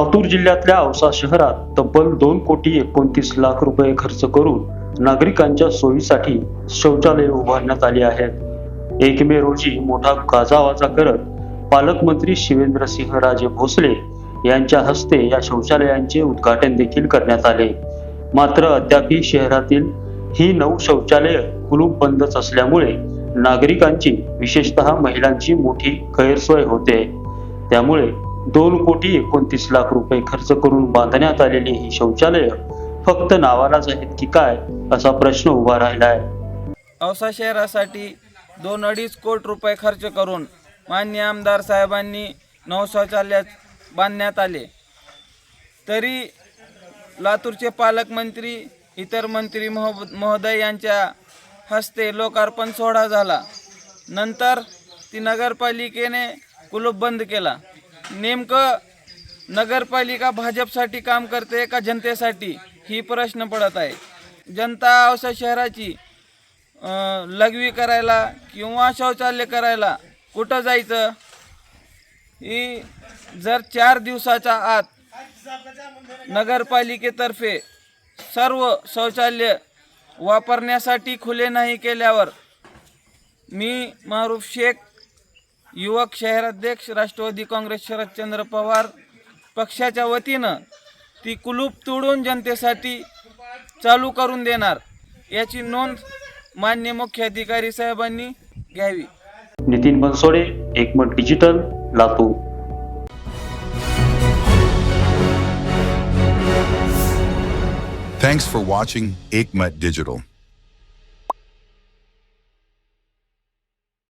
लातूर जिल्ह्यातल्या औसा शहरात तब्बल दोन कोटी एकोणतीस लाख रुपये खर्च करून नागरिकांच्या सोयीसाठी शौचालय उभारण्यात आली आहेत. एक मे रोजी मोठा गाजावाजा करत पालकमंत्री शिवेंद्रसिंह राजे भोसले यांच्या हस्ते या शौचालयांचे उद्घाटन देखील करण्यात आले. मात्र अद्यापही शहरातील ही नऊ शौचालय कुलूप बंदच असल्यामुळे नागरिकांची विशेषतः महिलांची मोठी गैरसोय होते. त्यामुळे दोन कोटी एकोणतीस लाख रुपये खर्च करून बांधण्यात आलेली ही शौचालय फक्त नावालाच आहेत की काय असा प्रश्न उभा राहिला आहे औसा शहरासाठी दोन अडीच कोटी रुपये खर्च करून मान्य आमदार साहेबांनी नऊ शौचालय बांधण्यात आले. तरी लातूरचे पालकमंत्री इतर मंत्री महो महोदय यांच्या हस्ते लोकार्पण सोहळा झाला. नंतर ती नगरपालिकेने कुलूप बंद केला. नेमकं नगरपालिका भाजपसाठी काम करते का जनतेसाठी? ही प्रश्न पडत आहे. जनता औसा शहराची लघवी करायला किंवा शौचालय करायला कुठं जायचं? ही जर चार दिवसाच्या आत नगरपालिकेतर्फे सर्व शौचालय वापरण्यासाठी खुले नाही केल्यावर मी मारूफ शेख युवक शहराध्यक्ष राष्ट्रवादी काँग्रेस शरदचंद्र पवार पक्षाच्या वतीनं ती कुलूप तोडून जनतेसाठी चालू करून देणार याची नोंद मान्य मुख्य अधिकारी साहेबांनी घ्यावी Nitin Bansode Ekmat digital Latur Thanks for watching Aikmat Digital.